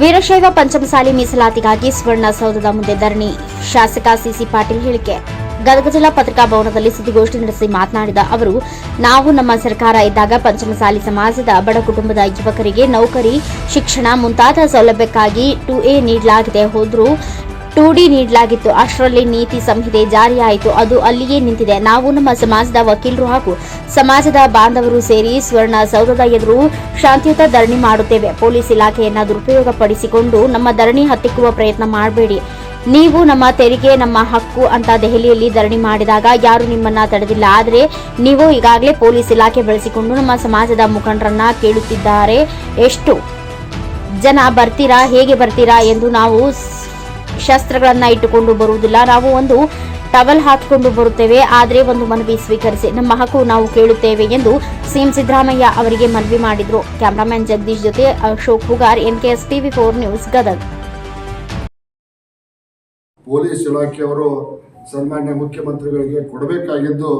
ವೀರಶೈವ ಪಂಚಮಸಾಲಿ ಮೀಸಲಾತಿಗಾಗಿ ಸುವರ್ಣಸೌಧದ ಮುಂದೆ ಧರಣಿ. ಶಾಸಕ ಸಿಸಿ ಪಾಟೀಲ್ ಹೇಳಿಕೆ. ಗದಗ ಜಿಲ್ಲಾ ಪತ್ರಿಕಾ ಭವನದಲ್ಲಿ ಸುದ್ದಿಗೋಷ್ಠಿ ನಡೆಸಿ ಮಾತನಾಡಿದ ಅವರು, ನಾವು ನಮ್ಮ ಸರ್ಕಾರ ಇದ್ದಾಗ ಪಂಚಮಸಾಲಿ ಸಮಾಜದ ಬಡ ಕುಟುಂಬದ ಯುವಕರಿಗೆ ನೌಕರಿ, ಶಿಕ್ಷಣ ಮುಂತಾದ ಸೌಲಭ್ಯಕ್ಕಾಗಿ ಟು ಎ ನೀಡಲಾಗಿದೆ. ಹೋದರೂ ಟು ಡಿ ನೀಡಲಾಗಿತ್ತು. ಅಷ್ಟರಲ್ಲಿ ನೀತಿ ಸಂಹಿತೆ ಜಾರಿಯಾಯಿತು. ಅದು ಅಲ್ಲಿಯೇ ನಿಂತಿದೆ. ನಾವು ನಮ್ಮ ಸಮಾಜದ ವಕೀಲರು ಹಾಗೂ ಸಮಾಜದ ಬಾಂಧವರು ಸೇರಿ ಸ್ವರ್ಣ ಸೌಧದ ಎದುರು ಶಾಂತಿಯುತ ಧರಣಿ ಮಾಡುತ್ತೇವೆ. ಪೊಲೀಸ್ ಇಲಾಖೆಯನ್ನ ದುರುಪಯೋಗಪಡಿಸಿಕೊಂಡು ನಮ್ಮ ಧರಣಿ ಹತ್ತಿಕ್ಕುವ ಪ್ರಯತ್ನ ಮಾಡಬೇಡಿ. ನೀವು ನಮ್ಮ ತೆರಿಗೆ, ನಮ್ಮ ಹಕ್ಕು ಅಂತ ದೆಹಲಿಯಲ್ಲಿ ಧರಣಿ ಮಾಡಿದಾಗ ಯಾರು ನಿಮ್ಮನ್ನ ತಡೆದಿಲ್ಲ. ಆದರೆ ನೀವು ಈಗಾಗಲೇ ಪೊಲೀಸ್ ಇಲಾಖೆ ಬಳಸಿಕೊಂಡು ನಮ್ಮ ಸಮಾಜದ ಮುಖಂಡರನ್ನ ಕೇಳುತ್ತಿದ್ದಾರೆ. ಎಷ್ಟು ಜನ ಬರ್ತೀರಾ, ಹೇಗೆ ಬರ್ತೀರಾ ಎಂದು ನಾವು ಶಸ್ತ್ರಗಳನ್ನ ಇಟ್ಟುಕೊಂಡು ಬರುವುದಿಲ್ಲ. ನಾವು ಒಂದು ಟವಲ್ ಹಾಕಿಕೊಂಡು ಬರುತ್ತೇವೆ. ಆದರೆ ಒಂದು ಮನವಿ ಸ್ವೀಕರಿಸಿ ನಮ್ಮ ಹಕ್ಕು ನಾವು ಕೇಳುತ್ತೇವೆ ಎಂದು ಸಿಎಂ ಸಿದ್ದರಾಮಯ್ಯ ಅವರಿಗೆ ಮನವಿ ಮಾಡಿದ್ರು. ಕ್ಯಾಮರಾಮನ್ ಜಗದೀಶ್ ಜೊತೆ Ashok Hugar, NKS TV four news Gadag. Police ಇಲಾಖೆಯವರು ಸನ್ಮಾನ್ಯ ಮುಖ್ಯಮಂತ್ರಿಗಳಿಗೆ ಕೊಡಬೇಕಾಗಿದ್ದು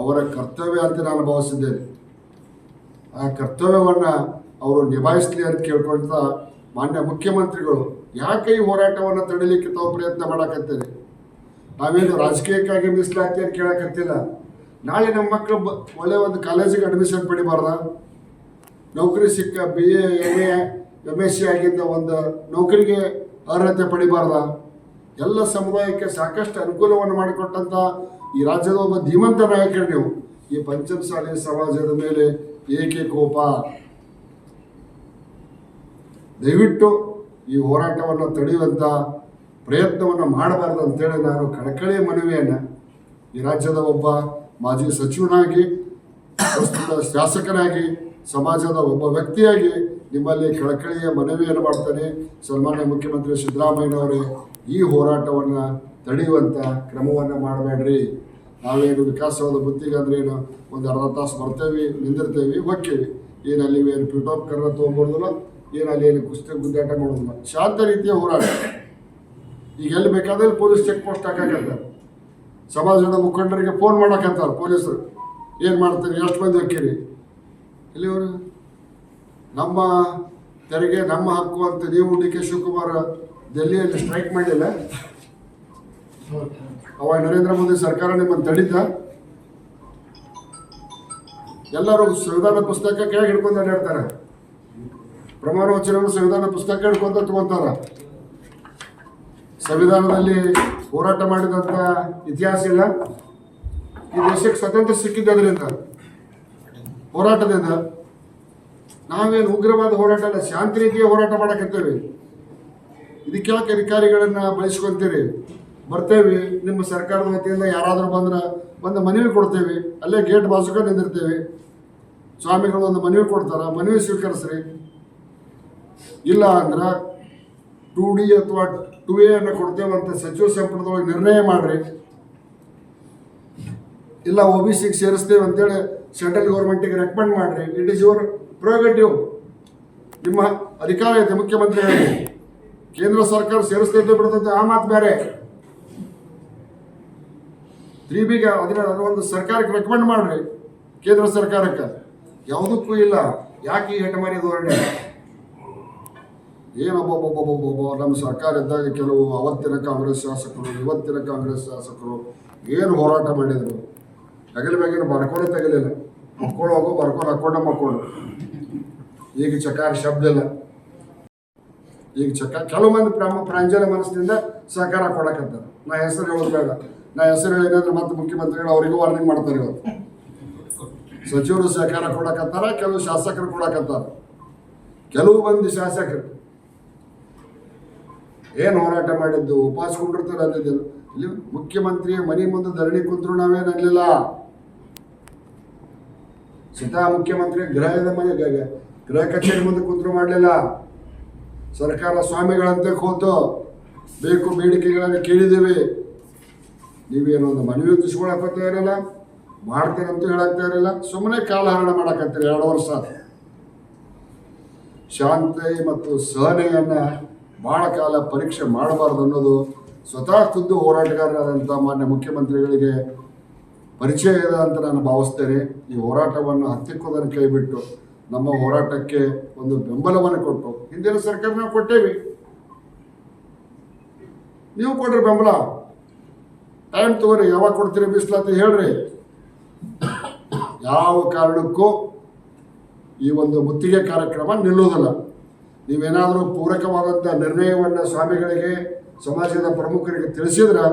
ಅವರ ಕರ್ತವ್ಯ ಅಂತ ನಾನು ಭಾವಿಸಿದ್ದೇನೆ. ಆ ಕರ್ತವ್ಯವನ್ನು ಅವರು ನಿಭಾಯಿಸಲಿ ಅಂತ ಕೇಳ್ಕೊಳ್ತಾ ಮಾನ್ಯ ಮುಖ್ಯಮಂತ್ರಿಗಳು ಯಾಕೆ ಈ ಹೋರಾಟವನ್ನು ತಡಿಲಿಕ್ಕೆ ತಾವು ಪ್ರಯತ್ನ ಮಾಡಕತ್ತೀರಿ? ನಾವೇನು ರಾಜಕೀಯಕ್ಕಾಗಿ ಮೀಸಲಾತಿ ಅಂತ ಕೇಳಕತ್ತಿಲ್ಲ. ನಾಳೆ ನಮ್ಮ ಮಕ್ಕಳು ಒಳ್ಳೆ ಒಂದು ಕಾಲೇಜಿಗೆ ಅಡ್ಮಿಷನ್ ಪಡಿಬಾರ್ದ? ನೌಕರಿ ಸಿಕ್ಕ B A M A M S C ಆಗಿದ್ದ ಒಂದು ನೌಕರಿಗೆ ಅರ್ಹತೆ ಪಡಿಬಾರ್ದ? ಎಲ್ಲ ಸಮುದಾಯಕ್ಕೆ ಸಾಕಷ್ಟು ಅನುಕೂಲವನ್ನು ಮಾಡಿಕೊಟ್ಟಂತ ಈ ರಾಜ್ಯದ ಒಬ್ಬ ಧೀಮಂತ ನಾಯಕರು ನೀವು. ಈ ಪಂಚಮಸಾಲಿ ಸಮಾಜದ ಮೇಲೆ ಏಕೆ ಕೋಪ? ದಯವಿಟ್ಟು ಈ ಹೋರಾಟವನ್ನು ತಡೆಯುವಂಥ ಪ್ರಯತ್ನವನ್ನು ಮಾಡಬಾರ್ದು ಅಂತೇಳಿ ನಾನು ಕಳಕಳಿಯ ಮನವಿಯನ್ನು ಈ ರಾಜ್ಯದ ಒಬ್ಬ ಮಾಜಿ ಸಚಿವನಾಗಿ, ಪ್ರಸ್ತುತ ಶಾಸಕನಾಗಿ, ಸಮಾಜದ ಒಬ್ಬ ವ್ಯಕ್ತಿಯಾಗಿ ನಿಮ್ಮಲ್ಲಿ ಕಳಕಳಿಯ ಮನವಿಯನ್ನು ಮಾಡ್ತಾನೆ. ಸನ್ಮಾನ್ಯ ಮುಖ್ಯಮಂತ್ರಿ ಸಿದ್ದರಾಮಯ್ಯನವರೇ, ಈ ಹೋರಾಟವನ್ನು ತಡೆಯುವಂಥ ಕ್ರಮವನ್ನು ಮಾಡಬೇಡ್ರಿ. ನಾವೇನು ವಿಕಾಸವಾದ ಬುದ್ಧಿಗೆ ಅಂದ್ರೆ ಏನು? ಒಂದು ಅರ್ಧ ತಾಸು ಬರ್ತೇವೆ, ನಿಂದಿರ್ತೇವೆ ಹೋಗ್ತೇವೆ ಏನಲ್ಲಿ ಏನು ಪ್ಯೂಟೋಪ್ ಕರ್ರ ತೊಗೊಂಬರ್ದಿಲ್ಲ ಏನು ಅಲ್ಲಿ ಏನು ಕುಸ್ತಿ ಗುದ್ದಾಟ ಮಾಡೋದಿಲ್ಲ ಶಾಂತ ರೀತಿಯ ಹೋರಾಟ. ಈಗ ಎಲ್ಲಿ ಬೇಕಾದಲ್ಲಿ ಪೊಲೀಸ್ ಚೆಕ್ ಪೋಸ್ಟ್ ಹಾಕಕತ್ತಾರೆ ಸಮಾಜದ ಮುಖಂಡರಿಗೆ ಫೋನ್ ಮಾಡಕಂತಾರೆ ಪೊಲೀಸರು. ಏನು ಮಾಡ್ತೀರಿ? ಎಷ್ಟು ಮಂದಿ ಹಾಕಿರಿ ಇಲ್ಲಿವರು ನಮ್ಮ ತೆರಿಗೆ, ನಮ್ಮ ಹಕ್ಕು ಅಂತ ನೀವು ಡಿ ಕೆ ಶಿವಕುಮಾರ್ ದೆಹಲಿಯಲ್ಲಿ ಸ್ಟ್ರೈಕ್ ಮಾಡಿಲ್ಲ. ಅವಾಗ ನರೇಂದ್ರ ಮೋದಿ ಸರ್ಕಾರ ನಿಮ್ಮನ್ನು ತಡೀತ? ಎಲ್ಲರೂ ಸಂವಿಧಾನ ಪುಸ್ತಕ ಕೆಳಗೆ ಹಿಡ್ಕೊಂಡು ಅಡ್ಡಾಡ್ತಾರೆ ಪ್ರಮಾಣ ಸಂವಿಧಾನ ಪುಸ್ತಕ ಹಿಡ್ಕೊಂತ ತಗೊಂತಾರ. ಸಂವಿಧಾನದಲ್ಲಿ ಹೋರಾಟ ಮಾಡಿದಂಥ ಇತಿಹಾಸ ಇಲ್ಲ. ಈ ದೇಶಕ್ಕೆ ಸ್ವತಂತ್ರ ಸಿಕ್ಕಿದ್ದರಿಂದ ಹೋರಾಟದಿಂದ ನಾವೇನು ಉಗ್ರವಾದ ಹೋರಾಟ ಅಲ್ಲ ಶಾಂತಿ ರೀತಿಯ ಹೋರಾಟ ಮಾಡಕತ್ತೇವೆ. ಇದಕ್ಕೆ ಯಾಕೆ ಅಧಿಕಾರಿಗಳನ್ನ ಬಳಸ್ಕೊಂತೀರಿ ಬರ್ತೇವೆ, ನಿಮ್ಮ ಸರ್ಕಾರದ ವತಿಯಿಂದ ಯಾರಾದರೂ ಬಂದ್ರೆ ಒಂದು ಮನವಿ ಕೊಡ್ತೇವೆ, ಅಲ್ಲೇ ಗೇಟ್ ಬಾಜುಕ ನಿಂದಿರ್ತೇವೆ. ಸ್ವಾಮಿಗಳು ಒಂದು ಮನವಿ ಕೊಡ್ತಾರ, ಮನವಿ ಸ್ವೀಕರಿಸ್ರಿ. ಇಲ್ಲ ಅಂದ್ರೆ ಟು ಡಿ ಅಥವಾ ಟು ಎ ಅನ್ನು ಕೊಡ್ತೇವಂತ ಸಚಿವ ಸಂಪುಟದೊಳಗೆ ನಿರ್ಣಯ ಮಾಡ್ರಿ. ಇಲ್ಲ ಒ ಬಿ ಸಿಗೆ ಸೇರಿಸ್ತೇವೆ ಅಂತೇಳಿ ಸೆಂಟ್ರಲ್ ಗೌರ್ಮೆಂಟಿಗೆ ರೆಕಮೆಂಡ್ ಮಾಡ್ರಿ. ಇಟ್ ಈಸ್ ಯುವರ್ ಪ್ರೋಗೇಟಿವ್ ನಿಮ್ಮ ಅಧಿಕಾರ ಐತೆ ಮುಖ್ಯಮಂತ್ರಿಗಳಿಗೆ ಕೇಂದ್ರ ಸರ್ಕಾರ ಸೇರಿಸ್ತೈತೆ ಬಿಡ್ತೈತೆ, ಆ ಮಾತು ಬೇರೆ. ತ್ರೀ ಬಿಗೆ ಅದನ್ನ ಅದನ್ನ ಒಂದು ಸರ್ಕಾರಕ್ಕೆ ರೆಕಮೆಂಡ್ ಮಾಡ್ರಿ, ಕೇಂದ್ರ ಸರ್ಕಾರಕ್ಕೆ. ಯಾವುದಕ್ಕೂ ಇಲ್ಲ. ಯಾಕೆ ಈ ಹೆಟಮಾರಿ ಧೋರಣೆ? ಏನೊಬ್ಬೊಬ್ಬೊಬ್ಬೊಬ್ಬೊಬ್ಬ ನಮ್ಮ ಸರ್ಕಾರ ಇದ್ದಾಗ ಕೆಲವು ಅವತ್ತಿನ ಕಾಂಗ್ರೆಸ್ ಶಾಸಕರು, ಇವತ್ತಿನ ಕಾಂಗ್ರೆಸ್ ಶಾಸಕರು ಏನು ಹೋರಾಟ ಮಾಡಿದರು? ಹಗಲು ಬೇಗನೆ ಬರ್ಕೊಂಡು ತೆಗಲಿಲ್ಲ. ಮಕ್ಕಳು ಹೋಗೋ ಬರ್ಕೊಂಡು ಹಾಕೊಂಡ ಮಕ್ಕಳು. ಈಗ ಚಕಾರ ಶಬ್ದ ಇಲ್ಲ. ಈಗ ಚಕ, ಕೆಲವು ಮಂದಿ ಪ್ರಾಮ, ಪ್ರಾಂಜಲ ಮನಸ್ಸಿನಿಂದ ಸಹಕಾರ ಕೊಡಕತ್ತಾರೆ ನಾ ಹೆಸರು ಹೇಳೋದು ಬೇಡ. ನಾ ಹೆಸರು ಹೇಳಿದ್ರೆ ಮತ್ತೆ ಮುಖ್ಯಮಂತ್ರಿಗಳು ಅವರಿಗೂ ವಾರ್ನಿಂಗ್ ಮಾಡ್ತಾರೆ ಇವತ್ತು. ಸಚಿವರು ಸಹಕಾರ ಕೊಡಕತ್ತಾರ, ಕೆಲವು ಶಾಸಕರು ಕೊಡಕತ್ತಾರ. ಕೆಲವು ಮಂದಿ ಶಾಸಕರು ಏನು ಹೋರಾಟ ಮಾಡಿದ್ದು? ಉಪವಾಸ ಕೊಟ್ಟಿರ್ತಾರೆ ಅಂದಿದ್ದು ಇಲ್ಲಿ ಮುಖ್ಯಮಂತ್ರಿಯ ಮನೆ ಮುಂದೆ ಧರಣಿ ಕುಂತ್ರು ನಾವೇನು ಅನ್ಲಿಲ್ಲ ಸೀತಾ ಮುಖ್ಯಮಂತ್ರಿ ಗೃಹದ ಮನೆ ಗೃಹ ಕಚೇರಿ ಮುಂದೆ ಕುಂತ್ರು ಮಾಡಲಿಲ್ಲ? ಸರ್ಕಾರ ಸ್ವಾಮಿಗಳಂತೆ ಕೂತು ಬೇಕು ಬೇಡಿಕೆಗಳನ್ನು ಕೇಳಿದ್ದೇವೆ. ನೀವೇನೋ ಒಂದು ಮನವಿ ತಿಸ್ಕೊಳಕತ್ತಾ ಇರಲ್ಲ? ಮಾಡ್ತೀರಂತೂ ಹೇಳಕ್ತಾ ಇರಲಿಲ್ಲ ಸುಮ್ಮನೆ ಕಾಲಹರಣ ಮಾಡಕತ್ತೀರಿ ಎರಡು ವರ್ಷ. ಶಾಂತಿ ಮತ್ತು ಸಹನೆಯನ್ನ ಬಹಳ ಕಾಲ ಪರೀಕ್ಷೆ ಮಾಡಬಾರ್ದು ಅನ್ನೋದು ಸ್ವತಃ ಖುದ್ದು ಹೋರಾಟಗಾರರಾದಂಥ ಮಾನ್ಯ ಮುಖ್ಯಮಂತ್ರಿಗಳಿಗೆ ಪರಿಚಯ ಇದೆ ಅಂತ ನಾನು ಭಾವಿಸ್ತೇನೆ. ಈ ಹೋರಾಟವನ್ನು ಹತ್ತಿಕ್ಕೋದನ್ನು ಕೈಬಿಟ್ಟು ನಮ್ಮ ಹೋರಾಟಕ್ಕೆ ಒಂದು ಬೆಂಬಲವನ್ನು ಕೊಟ್ಟು ಹಿಂದಿನ ಸರ್ಕಾರ ನಾವು ಕೊಟ್ಟೇವಿ. ನೀವು ಕೊಡ್ರಿ ಬೆಂಬಲ. ಟೈಮ್ ತಗೋರಿ, ಯಾವಾಗ ಕೊಡ್ತೀರಿ ಅಂತ ಹೇಳ್ರಿ. ಯಾವ ಕಾರಣಕ್ಕೂ ಈ ಒಂದು ಮುತ್ತಿಗೆ ಕಾರ್ಯಕ್ರಮ ನಿಲ್ಲುವುದಿಲ್ಲ. ನೀವೇನಾದರೂ ಪೂರಕವಾದಂಥ ನಿರ್ಣಯವನ್ನು ಸ್ವಾಮಿಗಳಿಗೆ, ಸಮಾಜದ ಪ್ರಮುಖರಿಗೆ ತಿಳಿಸಿದ್ರೆ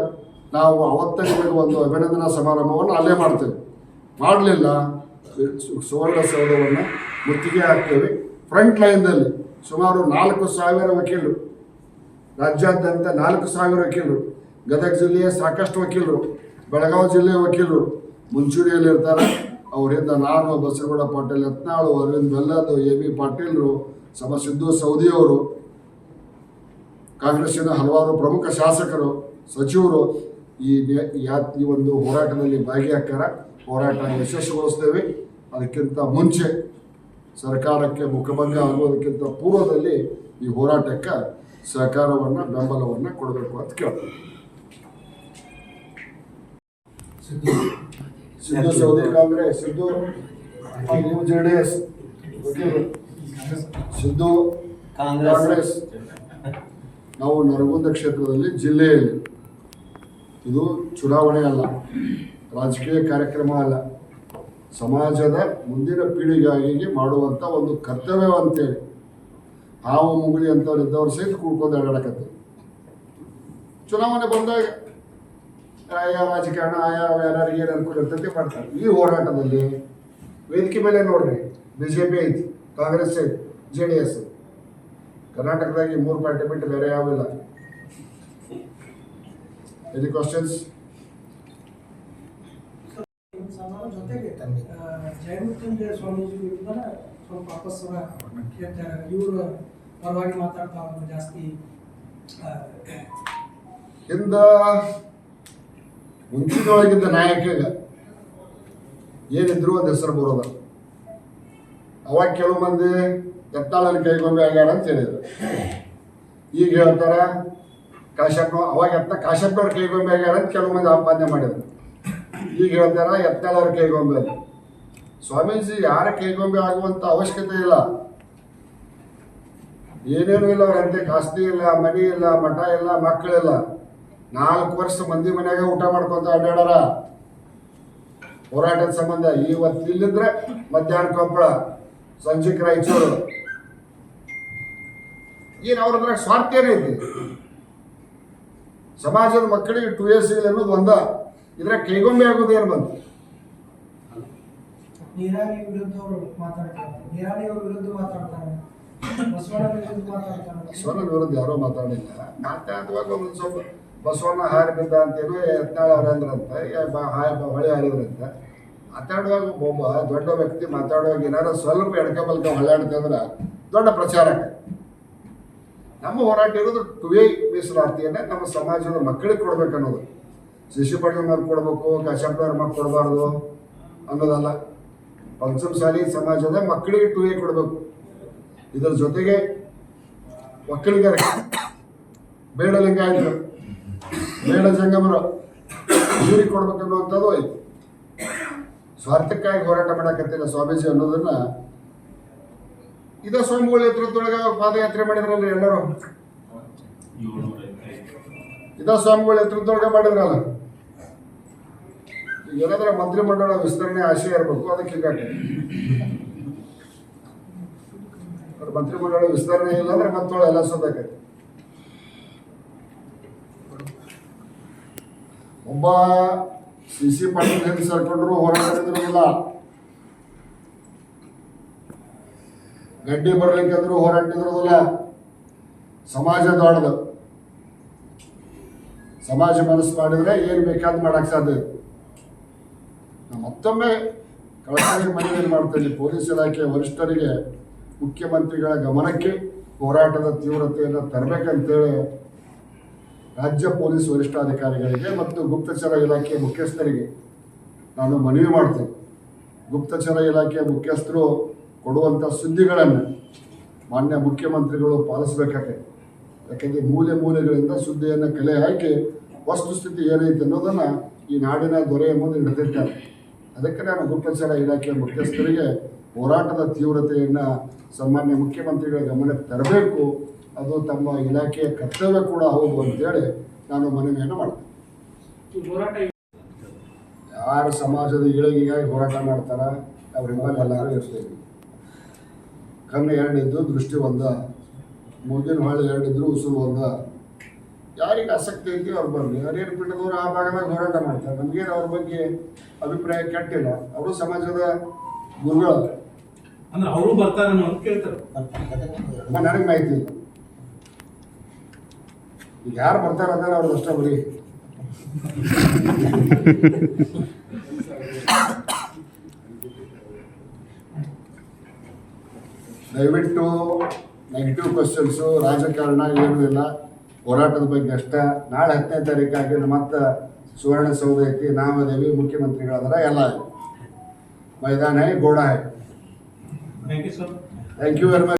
ನಾವು ಅವತ್ತಿನ ಒಂದು ಅಭಿನಂದನಾ ಸಮಾರಂಭವನ್ನು ಅಲ್ಲೇ ಮಾಡ್ತೇವೆ. ಮಾಡಲಿಲ್ಲ, ಸುವರ್ಣ ಸೌಧವನ್ನು ಮುತ್ತಿಗೆ ಹಾಕ್ತೇವೆ. ಫ್ರಂಟ್ ಲೈನ್ದಲ್ಲಿ ಸುಮಾರು ನಾಲ್ಕು ಸಾವಿರ ವಕೀಲರು, ರಾಜ್ಯಾದ್ಯಂತ ನಾಲ್ಕು ಸಾವಿರ ವಕೀಲರು, ಗದಗ ಜಿಲ್ಲೆಯ ಸಾಕಷ್ಟು ವಕೀಲರು, ಬೆಳಗಾವಿ ಜಿಲ್ಲೆಯ ವಕೀಲರು ಮುಂಚೂಣಿಯಲ್ಲಿ ಇರ್ತಾರೆ ಅವರಿಂದ ನಾನು ಬಸವಗೌಡ ಪಾಟೀಲ್ ಯತ್ನಾಳು, ಅರವಿಂದ್ ಬೆಲ್ಲದು ಎ ಬಿ ಪಾಟೀಲ್ರು ಸಮ ಸಿದ್ದು ಸೌದಿಯವರು ಕಾಂಗ್ರೆಸ್ಸಿನ ಹಲವಾರು ಪ್ರಮುಖ ಶಾಸಕರು ಸಚಿವರು ಈ ಈ ಒಂದು ಹೋರಾಟದಲ್ಲಿ ಭಾಗಿಯಾಗ್ತಾರೆ. ಹೋರಾಟ ಯಶಸ್ವಿಗೊಳಿಸ್ತೇವೆ. ಅದಕ್ಕಿಂತ ಮುಂಚೆ ಸರ್ಕಾರಕ್ಕೆ ಮುಖಭಂಗ ಆಗುವುದಕ್ಕಿಂತ ಪೂರ್ವದಲ್ಲಿ ಈ ಹೋರಾಟಕ್ಕೆ ಸಹಕಾರವನ್ನು ಬೆಂಬಲವನ್ನು ಕೊಡಬೇಕು ಅಂತ ಕೇಳ್ತಾರೆ Siddu. Saudi Congress Siddu. J D S. Siddu Congress. ನಾವು ನರಗುಂದ ಕ್ಷೇತ್ರದಲ್ಲಿ ಜಿಲ್ಲೆಯಲ್ಲಿ. ಇದು ಚುನಾವಣೆ ಅಲ್ಲ ರಾಜಕೀಯ ಕಾರ್ಯಕ್ರಮ ಅಲ್ಲ. ಸಮಾಜದ ಮುಂದಿನ ಪೀಳಿಗೆಗಾಗಿ ಮಾಡುವಂಥ ಒಂದು ಕರ್ತವ್ಯ ಅಂತೇಳಿ ಹಾವು ಮುಗುಳಿ ಅಂತವ್ರು ಇದ್ದವ್ರು ಸಹಿತ ಕೂಡ್ಕೊಂಡು ಅಡಾಡಕತ್ತೆ ಚುನಾವಣೆ ಬಂದಾಗ ಆಯಾ ರಾಜಕಾರಣ ಆಯಾ ಯಾರು ಏನು ಅನುಕೂಲ ಇರ್ತೈತಿ ಮಾಡ್ತಾರೆ. ಈ ಹೋರಾಟದಲ್ಲಿ ವೇದಿಕೆ ಮೇಲೆ ನೋಡ್ರಿ ಬಿ ಜೆ ಪಿ ಐತಿ. Congress J D S. ಕರ್ನಾಟಕದಾಗ ಈ ಮೂರು ಪಾರ್ಟಿ ಬಿಟ್ಟು ಬೇರೆ ಯಾವಿಲ್ಲ ಎನಿ ಕ್ವಶನ್ಸ್ ಜೊತೆಗೆ ಜಯಮೃತ್ಯುಂಜಯ ಸ್ವಾಮೀಜಿ ವಿರುದ್ಧನ ಸ್ವಲ್ಪ ವಾಪಸ್ ಕೇಳ್ತಾರೆ ಇವರು ಪರವಾಗಿ ಮಾತಾಡ್ತಾ ಜಾಸ್ತಿ ಹಿಂದ ಮುಂಚಿತವಾಗಿದ್ದ ನಾಯಕ ಏನಿದ್ರು ಒಂದು ಹೆಸರು ಬರೋದ ಅವಾಗ ಕೆಲವು ಮಂದಿ ಎತ್ತಾಳಲ್ಲಿ ಕೈಗೊಂಬೆ ಆಗ್ಯಾರ ಅಂತ ಹೇಳಿದ್ರು. ಈಗ ಹೇಳ್ತಾರೆ ಕಾಶಪ್ಪ ಅವಾಗ ಎತ್ತ ಕಾಶಪ್ಪನವ್ರ ಕೈಗೊಂಬೆ ಆಗ್ಯಾರ ಅಂತ ಕೆಲವು ಮಂದಿ ಆಪಾದನೆ ಮಾಡಿದ್ರು. ಈಗ ಹೇಳ್ತಾರೆ, ಎತ್ತಾಳವ್ರ ಕೈಗೊಂಬೆ. ಸ್ವಾಮೀಜಿ, ಯಾರ ಕೈಗೊಂಬೆ ಆಗುವಂತ ಅವಶ್ಯಕತೆ ಇಲ್ಲ. ಏನೇನು ಇಲ್ಲ ಅವ್ರಂತೆ ಆಸ್ತಿ ಇಲ್ಲ, ಮನಿ ಇಲ್ಲ, ಮಠ ಇಲ್ಲ ಮಕ್ಕಳಿಲ್ಲ ನಾಲ್ಕು ವರ್ಷ ಮಂದಿ ಮನೆಯಾಗ ಊಟ ಮಾಡ್ಕೊಂತ ಅಡ್ಡಾಡಾರ ಹೋರಾಟದ ಸಂಬಂಧ ಇವತ್ತು ಇಲ್ಲಿದ್ರೆ ಮಧ್ಯಾಹ್ನ ಕೊಪ್ಪಳ. ಸಂಜೆಕ್ ರಾಯಚೂರು. ಏನು ಅವ್ರದ್ರ ಸ್ವಾರ್ಥ ಏನೈತಿ ಸಮಾಜದ ಮಕ್ಕಳಿಗೆ ಟು ಇಯರ್ಸ್ ಅನ್ನೋದು ಒಂದ. ಇದ್ರ ಕೈಗೊಂಬೆ ಆಗೋದು ಏನು ಬಂತು? ನೀರಾಣಿ ವಿರುದ್ಧ ಅವರು ಮಾತಾಡ್ತಾರೆ. ನೀರಾಣಿ ಅವ್ರ ವಿರುದ್ಧ ಮಾತಾಡ್ತಾರೆ. ಬಸವಣ್ಣ ವಿರುದ್ಧ ಮಾತಾಡ್ತಾರೆ. ಬಸವಣ್ಣನ ವಿರುದ್ಧ ಯಾರೋ ಮಾತಾಡಿಲ್ಲ ಮಾತಾಡುವಾಗ ಒಂದು ಸ್ವಲ್ಪ ಬಸವಣ್ಣ ಹಾರಿ ಬಿದ್ದ ಅಂತೇಳಿ ಯತ್ನಾಳ್ ಅವರಂದ್ರಂತ ಹಾಯ್ ಬ- ಹೊಳೆ ಹಾರಿದ್ರಂತ ಮಾತಾಡುವಾಗ ಒಬ್ಬ ದೊಡ್ಡ ವ್ಯಕ್ತಿ ಮಾತಾಡುವಾಗ ಏನಾರ ಸ್ವಲ್ಪ ಎಡಕ ಬಲ್ಕ ಹೊಳ್ಳಾಡ್ತಂದ್ರೆ ದೊಡ್ಡ ಪ್ರಚಾರ. ನಮ್ಮ ಹೋರಾಟ ಇರೋದು ಟುವೇ ಮೀಸಲಾತಿಯನ್ನು ನಮ್ಮ ಸಮಾಜದ ಮಕ್ಕಳಿಗೆ ಕೊಡ್ಬೇಕು ಅನ್ನೋದು. ಶಿಶು ಮಗ ಕೊಡ್ಬೇಕು ಕಶಪ್ಪನವ್ರ ಮಗ ಕೊಡಬಾರ್ದು ಅನ್ನೋದಲ್ಲ. ಪಂಚಮಸಾಲಿ ಸಮಾಜದ ಮಕ್ಕಳಿಗೆ ಟುವೇ ಕೊಡಬೇಕು. ಇದರ ಜೊತೆಗೆ ಒಕ್ಕಲಿಗರ ಬೇಡಲಿಂಗ ಲಿಂಗಾಯತರು ಬೇಡ ಜಂಗಮರು. ಕೊಡ್ಬೇಕನ್ನುವಂಥದ್ದು ಐತಿ ಸ್ವಾರ್ಥಕ್ಕಾಗಿ ಹೋರಾಟ ಮಾಡಕತ್ತಿಲ್ಲ ಸ್ವಾಮೀಜಿ ಅನ್ನೋದನ್ನ ಇದ ಸ್ವಾಮಿಗಳ ನೇತೃತ್ವದೊಳಗ ಪಾದಯಾತ್ರೆ ಮಾಡಿದ್ರಲ್ಲ ಎಲ್ಲರೂ? ಇದ ಸ್ವಾಮಿಗಳ ನೇತೃತ್ವದೊಳಗ ಮಾಡಿದ್ರಲ್ಲ? ಏನಾದ್ರೂ ಮಂತ್ರಿಮಂಡಲ ವಿಸ್ತರಣೆ ಆಶಯ ಇರಬೇಕು, ಅದಕ್ಕೆ ಹೀಗಾಗಿ. ಮಂತ್ರಿಮಂಡಲ ವಿಸ್ತರಣೆ ಇಲ್ಲ ಅಂದ್ರೆ ಮತ್ತೊಳ ಎಲ್ಲ ಸೋದಾಕೈತಿ ಒಬ್ಬ ಸಿ ಸಿ ಪಾಟೀಲ್ ಹೆಂಗ್ ಸರ್ಕೊಂಡ್ರು ಹೋರಾಟದಿರೋದಿಲ್ಲ ಗಡ್ಡಿ ಬರ್ಲಿಕ್ಕಂದ್ರು ಹೋರಾಟದಿರೋದಿಲ್ಲ ಸಮಾಜ ದೊಡ್ಡದು ಸಮಾಜ ಮನಸ್ಸು ಮಾಡಿದ್ರೆ ಏನು ಬೇಕಾದ್ ಮಾಡಕ್ ಸಾಧ್ಯ. ನಾನು ಮತ್ತೊಮ್ಮೆ ಕಳಕಳಿ ಮನವಿ ಮಾಡ್ತೇನೆ ಪೊಲೀಸ್ ಇಲಾಖೆ ವರಿಷ್ಠರಿಗೆ, ಮುಖ್ಯಮಂತ್ರಿಗಳ ಗಮನಕ್ಕೆ ಹೋರಾಟದ ತೀವ್ರತೆಯನ್ನು ತರಬೇಕಂತೇಳಿ ರಾಜ್ಯ ಪೊಲೀಸ್ ವರಿಷ್ಠಾಧಿಕಾರಿಗಳಿಗೆ ಮತ್ತು ಗುಪ್ತಚರ ಇಲಾಖೆಯ ಮುಖ್ಯಸ್ಥರಿಗೆ ನಾನು ಮನವಿ ಮಾಡ್ತೇನೆ. ಗುಪ್ತಚರ ಇಲಾಖೆಯ ಮುಖ್ಯಸ್ಥರು ಕೊಡುವಂಥ ಸುದ್ದಿಗಳನ್ನು ಮಾನ್ಯ ಮುಖ್ಯಮಂತ್ರಿಗಳು ಪಾಲಿಸಬೇಕಾಗತ್ತೆ. ಯಾಕೆಂದರೆ ಮೂಲೆ ಮೂಲೆಗಳಿಂದ ಸುದ್ದಿಯನ್ನು ಕಲೆ ಹಾಕಿ ವಸ್ತುಸ್ಥಿತಿ ಏನೈತೆ ಅನ್ನೋದನ್ನು ಈ ನಾಡಿನ ದೊರೆ ಎಂಬುದು ಹಿಡಿದಿರ್ತಾರೆ. ಅದಕ್ಕೆ ನಾನು ಗುಪ್ತಚರ ಇಲಾಖೆಯ ಮುಖ್ಯಸ್ಥರಿಗೆ ಹೋರಾಟದ ತೀವ್ರತೆಯನ್ನು ಸನ್ಮಾನ್ಯ ಮುಖ್ಯಮಂತ್ರಿಗಳ ಗಮನಕ್ಕೆ ತರಬೇಕು. ಅದು ತಮ್ಮ ಇಲಾಖೆಯ ಕರ್ತವ್ಯ ಕೂಡ ಹೌದು ಅಂತೇಳಿ ನಾನು ಮನವಿಯನ್ನು ಮಾಡ್ತೀನಿ. ಯಾರು ಸಮಾಜದ ಏಳಿಗೆಗಾಗಿ ಹೋರಾಟ ಮಾಡ್ತಾರ ಅವ್ರ ಹಿಂಬಾಲ ಎಲ್ಲರೂ ಇರ್ತೀವಿ. ಕಣ್ಣು ಎರಡಿದ್ದು ದೃಷ್ಟಿ ಒಂದ ಮೂಗಿನ ಹೊಳೆ ಎರಡಿದ್ರು ಉಸಿರು ಒಂದ ಯಾರಿಗೆ ಆಸಕ್ತಿ ಐತಿ ಅವ್ರು ಬರಲಿ ಹರಿಹರ ಪೀಠದವರು ಆ ಭಾಗದಾಗ ಹೋರಾಟ ಮಾಡ್ತಾರೆ? ನಮಗೇನು ಅವ್ರ ಬಗ್ಗೆ ಅಭಿಪ್ರಾಯ ಕೆಟ್ಟಿಲ್ಲ. ಅವರು ಸಮಾಜದ ಗುರುಗಳು ಅಂದ್ರೆ ಅವರು ಬರ್ತಾರೆ ನನಗೆ ಮಾಹಿತಿ ಇಲ್ಲ. ಈಗ ಯಾರು ಬರ್ತಾರ ಅಂದ್ರೆ ಅವ್ರಿಗೆ ಅಷ್ಟೇ ಬರೀ. ದಯವಿಟ್ಟು ನೆಗೆಟಿವ್ ಕ್ವಶನ್ಸು ರಾಜಕಾರಣ ಏನೂ ಇಲ್ಲ. ಹೋರಾಟದ ಬಗ್ಗೆ ಅಷ್ಟೇ. ನಾಳೆ ಹತ್ತನೇ ತಾರೀಕಾಗಿ ಮತ್ತೆ ಸುವರ್ಣಸೌಧ ಐತಿ ನಾಮದೇವಿ ಮುಖ್ಯಮಂತ್ರಿಗಳಾದ್ರೆ ಎಲ್ಲ. ಮೈದಾನ ಗೋಡ ಥ್ಯಾಂಕ್ ಯು ವೆರಿ ಮಚ್